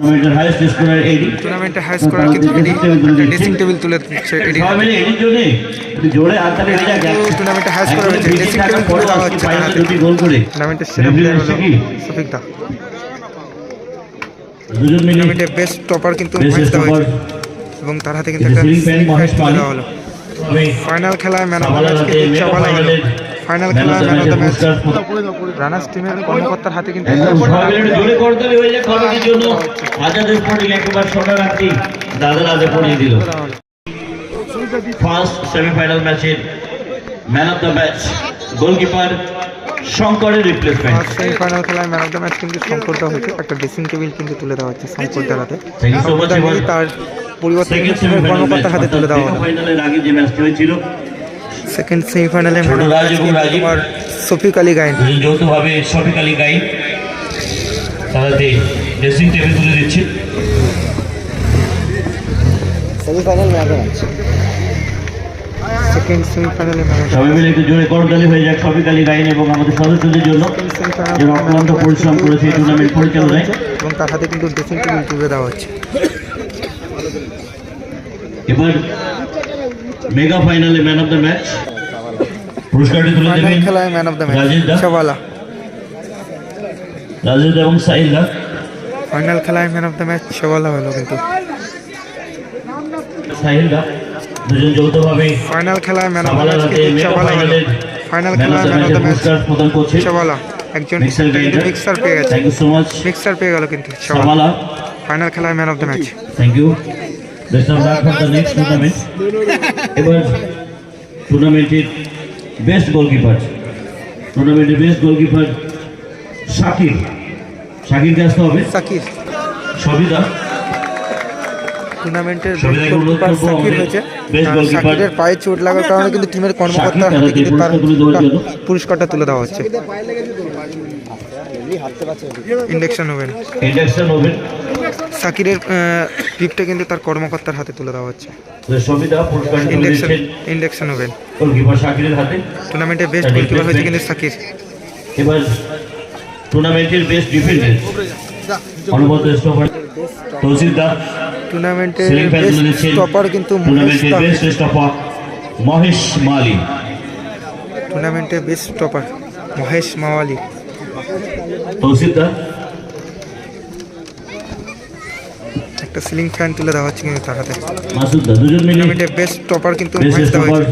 টুর্নামেন্টের scorer high scorer কিন্তু এডি dressing table তুলে দিচ্ছে এডি হয়েছে, তুলে দেওয়া হচ্ছে গোল করে। টুর্নামেন্টের সেরা প্লেয়ার হলো বেস্ট টপার কিন্তু মহেশ হয়েছে। এবং তার হাতে কিন্তু একটা। দেওয়া হলো। ফাইনাল খেলায় ম্যান অফ দ্য ম্যাচ কিন্তু চাওয়ালা হলো ফাইনাল খেলায় man of the match runners টিমের কর্মকর্তার হাতে কিন্তু হয়ে। রাত্রি দাদা পড়িয়ে দিল। ফার্স্ট সেমিফাইনাল ম্যাচের man of the match goalkeeper শঙ্করের রিপ্লেসমেন্ট সেমিফাইনাল খেলায় ম্যান অফ দ্য ম্যাচ কিন্তু শঙ্কর দেওয়া হয়েছে একটা ড্রেসিং টেবিল কিন্তু তুলে দেওয়া হচ্ছে শঙ্কর দার হাতে তার পরিবর্তে ম্যাচ কর্মকর্তার হাতে তুলে দেওয়া ফাইনালের আগে যে ম্যাচটি হয়েছিল সেকেন্ড সেমিফাইনালে। তোমার সফিক আলী গাইন যৌথভাবে শফিক আলী গাই তারাতে ড্রেসিং টেবিল তুলে দিচ্ছে। সেমিফাইনাল ম্যাচ আছে সেকেন্ড সেমিফাইনালে ম্যাচ সবাই মিলে একটু জোরে করতালি হয়ে যাক শফিক আলী গাইন এবং আমাদের সদস্যদের জন্য। যারা অক্লান্ত পরিশ্রম করেছে এই টুর্নামেন্ট পরিচালনায়। এবং তার হাতে কিন্তু ড্রেসিং টেবিল তুলে দেওয়া হচ্ছে। এবার মেগা ফাইনালে ম্যান অফ দ্য ম্যাচ। পুরস্কারটি তুলে দেবেন খেলায় man of the match Rajesh দা? শাবালা রাজেদ এবং সাহিল দা ফাইনাল খেলায় man of the match Shabala হলো কিন্তু। সাহিল দা দুজন যৌথভাবে ফাইনাল খেলায় man of the match Shabala হলো। ফাইনাল খেলায় ম্যান অফ দ্য ম্যাচ পুরস্কার প্রদান করছে শাবালা একজন মিক্সার পেয়ে গেছে। মিক্সার পেয়ে গেল কিন্তু শাবালা ফাইনাল খেলায় man of the match. Thank you best of luck for the next tournament এবার টুর্নামেন্টের বেস্ট গোলকিপার টুর্নামেন্টের বেস্ট গোলকিপার শাকির শাকিরকে আসতে হবে? সাকির সবিতা। টুর্নামেন্টের গোলকিপার goalkeeper সাকিরের পায়ে চোট লাগার কারণে কিন্তু টিমের জন্য। পুরস্কারটা তুলে দেওয়া হচ্ছে। ইন্ডেকশন ওভেন ইন্ডাকশন ওভেন সাকিরের গিফটটা কিন্তু তার কর্মকর্তার হাতে তুলে দেওয়া হচ্ছে। ইন্ডেকশন ওভেন টুর্নামেন্টের বেস্ট গোলকিপার হয়েছে কিন্তু সাকির। এবার টুর্নামেন্টের বেস্ট ডিফেন্ডার স্টপার। টুর্নামেন্টের বেস্ট কিন্তু টুর্নামেন্টের বেস্ট স্টপার মহেশ মালি টুর্নামেন্টের বেস্ট স্টপার মহেশ মাওয়ালি। একটা সিলিং ফ্যান তুলে দেওয়া হচ্ছে কিন্তু তার হাতে। টুর্নামেন্টের বেস্ট স্টপার কিন্তু মহেশ দা হয়েছে।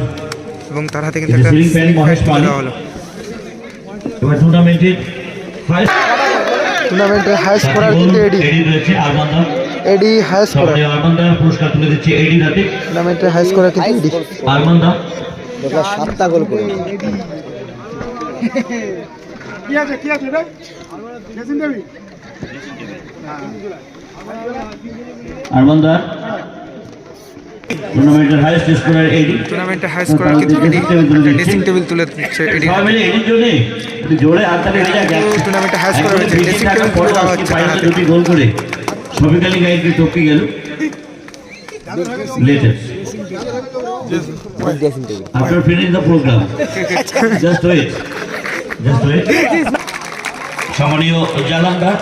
এবং তার হাতে কিন্তু একটা ceiling fan সিলিং ফ্যান তুলে দেওয়া হলো। এবার টুর্নামেন্টের ফার্স্ট টুর্নামেন্টের হাই স্কোরার কিন্তু এডি এডি রয়েছে আরমান দা এডি হাই স্কোরার সামনে আরমান দা পুরস্কার তুলে দিচ্ছে এডির হাতে। টুর্নামেন্টের হাই স্কোরার কিন্তু এডি আরমান দা সাতটা গোল করে। কি আছে কি আছে রে ড্রেসিং টেবিল আরমান দা টুর্নামেন্টের হাইয়েস্ট স্কোরার এডি টুর্নামেন্টের হাই স্কোরার কিন্তু এডি ড্রেসিং টেবিল তুলে দিচ্ছে এডি সবাই মিলে এডির জন্য একটু জোরে হাততালি যাক টুর্নামেন্টে হাই স্কোর হয়েছে। ড্রেসিং টেবিল তুলে দেওয়া হচ্ছে হাতে। দুটি গোল করে। আলী গাইডকে টপকে গেল। Latest the program, just wait. সম্মানীয় জালানদার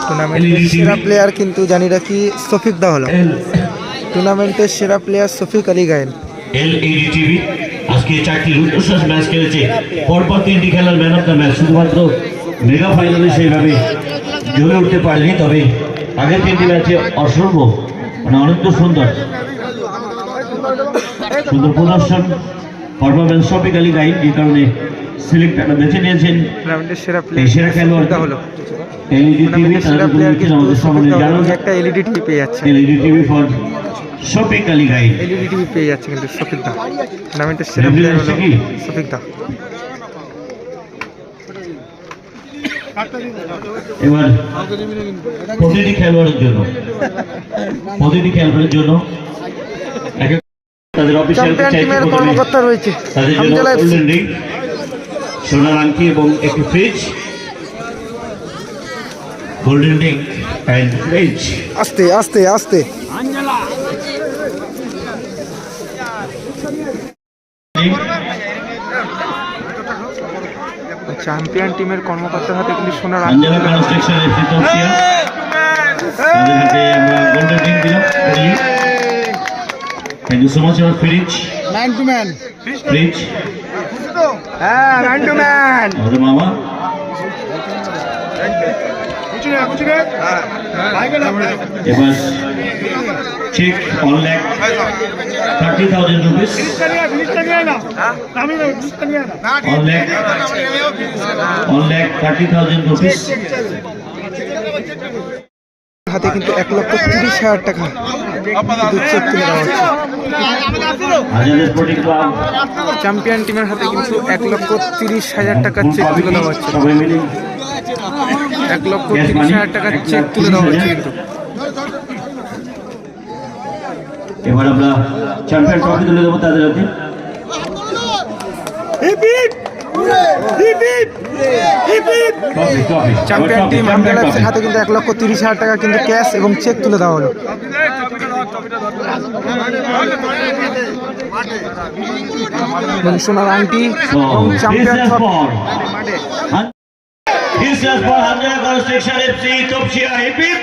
টুর্নামেন্টের সেরা প্লেয়ার কিন্তু জানি রাখি সফিক দা হলো টুর্নামেন্টের সেরা player Safiq Ali Gayen L E D TV আজকে চারটি রুদ্রশ্বাস ম্যাচ খেলেছে পরপর তিনটি খেলার ম্যান অফ দ্য ম্যাচ শুধুমাত্র মেগা ফাইনালে সেইভাবে জ্বলে উঠতে পারেনি তবে আগের তিনটি ম্যাচে অসম্ভব মানে অনন্ত সুন্দর সুন্দর প্রদর্শন পারফরমেন্স সবই কালী গাইড যে কারণে সিলেক্ট বেছে নিয়েছেন। টুর্নামেন্টের সেরা এই সেরা খেলোয়াড় সফিক হলো। এলইডি টিভি সেরা প্লেয়ার কিন্তু আমাদের সামনে। জানান একটা এলইডি টিভি পেয়ে যাচ্ছে। এলইডি টিভি ফর শপিং কালী গাইড এলইডি টিভি পেয়ে যাচ্ছে কিন্তু সফিক দা। টুর্নামেন্টের সেরা প্লেয়ার হলো কি? সফিক দা। এবার প্রতিটি খেলোয়াড়ের জন্য প্রতিটি খেলোয়াড়ের জন্য তাদের অফিসিয়াল চ্যাম্পিয়ন টিমের কর্মকর্তা রয়েছে। তাদের জন্য গোল্ডেন রিং সোনার আংটি এবং একটি fridge golden ring and fridge আস্তে আস্তে আস্তে। চ্যাম্পিয়ন টিমের কর্মকর্তার হাতে কিন্তু সোনার আঞ্জলা কনস্ট্রাকশন এফসি তপসিয়া তাদের হাতে আমরা গোল্ডেন রিং দিলাম। থ্যাংক ইউ সো মাচ আমার fridge man to man fridge হ্যাঁ ম্যান টু ম্যান আমাদের মামা এবার cheque one lakh thirty thousand rupees ফিনিশটা নিয়ে ফিনিশটা নিয়ে না আমি না ফিনিশটা নিয়ে না one lakh one lakh thirty thousand rupees হাতে কিন্তু এক লক্ষ তিরিশ হাজার টাকা চেক তুলে দেওয়া হচ্ছে। হাজার স্পোর্টিং ক্লাব চ্যাম্পিয়ন টিমের হাতে কিন্তু এক লক্ষ তিরিশ হাজার টাকার চেক তুলে দেওয়া হচ্ছে। এক লক্ষ তিরিশ হাজার টাকার চেক তুলে দেওয়া হচ্ছে কিন্তু। এবার আমরা চ্যাম্পিয়ন ট্রফি তুলে দেবো তাদের হাতে। চ্যাম্পিয়ন টিম আমডালা এফসির হাতে কিন্তু এক লক্ষ তিরিশ হাজার টাকা কিন্তু ক্যাশ এবং চেক তুলে দেওয়া হলো সোনার আংটি এবং champion trophy This is for Hanjana Construction FC Topsia Hip Hip.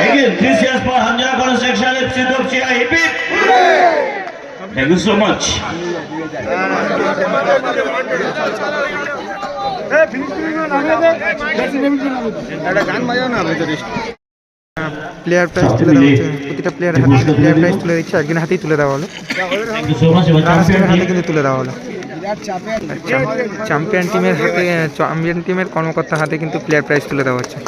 Again, this is for Hanjana Construction FC Topsia Hip Hip. Thank you so much. Player prize তুলে দেওয়া হচ্ছে প্রতিটা প্লেয়ারের হাতে কিন্তু প্লেয়ার প্রাইজ তুলে দিচ্ছে একদিন হাতেই তুলে দেওয়া হলো। হাতে কিন্তু তুলে দেওয়া হলো। চ্যাম্পিয়ন টিমের হাতে চ্যাম্পিয়ন টিমের কর্মকর্তার হাতে কিন্তু প্লেয়ার প্রাইজ তুলে দেওয়া হচ্ছে।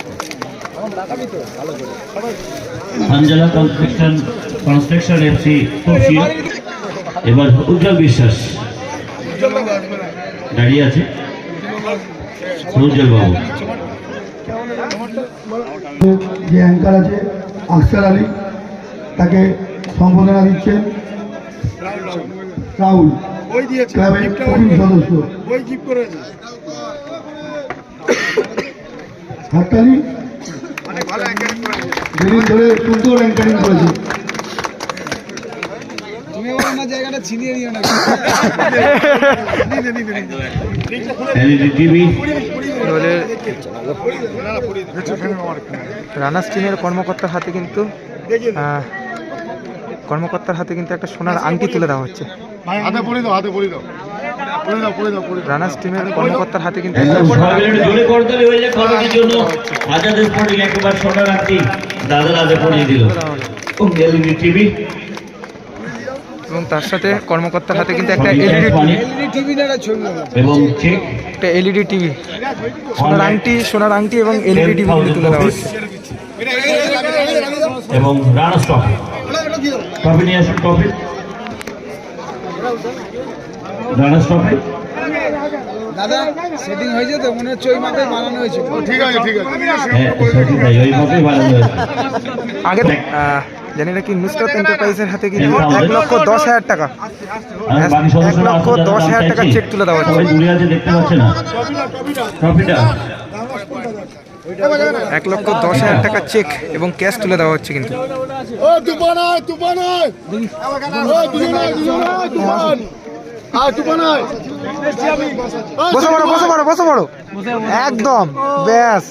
FC Topsia. এবার উজ্জ্বল বিশ্বাস। দাঁড়িয়ে আছে। উজ্জ্বল বাবু যে অ্যাঙ্কার আছে আকসার আলী তাকে সম্বোধনা দিচ্ছেন রাহুল ক্লাবের সদস্য। হাততালি অনেক অ্যাঙ্কারিং করেছে। ধরে সুন্দর অ্যাঙ্কারিং করেছে। আমার জায়গাটা ছিনিয়ে নিও না। এলইডি টিভি এবারে রানার্স টিমের কর্মকর্তার হাতে কিন্তু কর্মকর্তার হাতে কিন্তু একটা সোনার আংটি তুলে দেওয়া হচ্ছে। হাতে পড়ে দাও হাতে পড়ে দাও। পড়ে দাও পড়ে দাও পড়ে দাও। রানার্স টিমের কর্মকর্তার হাতে কিন্তু দাদা দাদা পড়িয়ে দিল। ও এলইডি টিভি। এবং তার সাথে কর্মকর্তার হাতে কিন্তু একটা এলইডি টিভি এবং একটা এলইডি টিভি। সোনার আংটি সোনার আংটি এবং এলইডি টিভি তুলে দেওয়া হচ্ছে এবং রানার্স ট্রফি ট্রফি নিয়ে আসুন ট্রফি রানার্স ট্রফি দাদা সেটিং হয়েছে তো মনে হচ্ছে ওই মাপে বানানো হয়েছে। ঠিক আছে ঠিক আছে। হ্যাঁ সত্যি তাই ওই মতোই বানানো হয়েছে। আগে আহ, না কি নুসরাত এন্টারপ্রাইজের হাতে কি এক লক্ষ দশ হাজার টাকা। আর বাকি সদস্যরা এক লক্ষ দশ হাজার টাকা চেক তুলে দেওয়া হচ্ছে। এক লক্ষ দশ হাজার টাকা চেক এবং ক্যাশ তুলে দেওয়া হচ্ছে কিন্তু। বসে পড়ো বসে পড়ো বসে পড়ো একদম ব্যাস।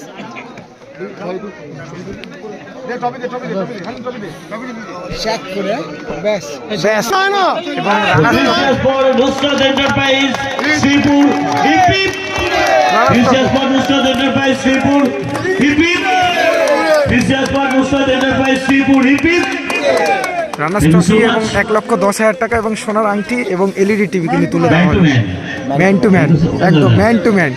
এবং এক লক্ষ দশ হাজার টাকা এবং সোনার আংটি এবং এলইডি টিভি কিন্তু তুলে দেওয়া হয় ম্যান টু ম্যান একদম ম্যান টু ম্যান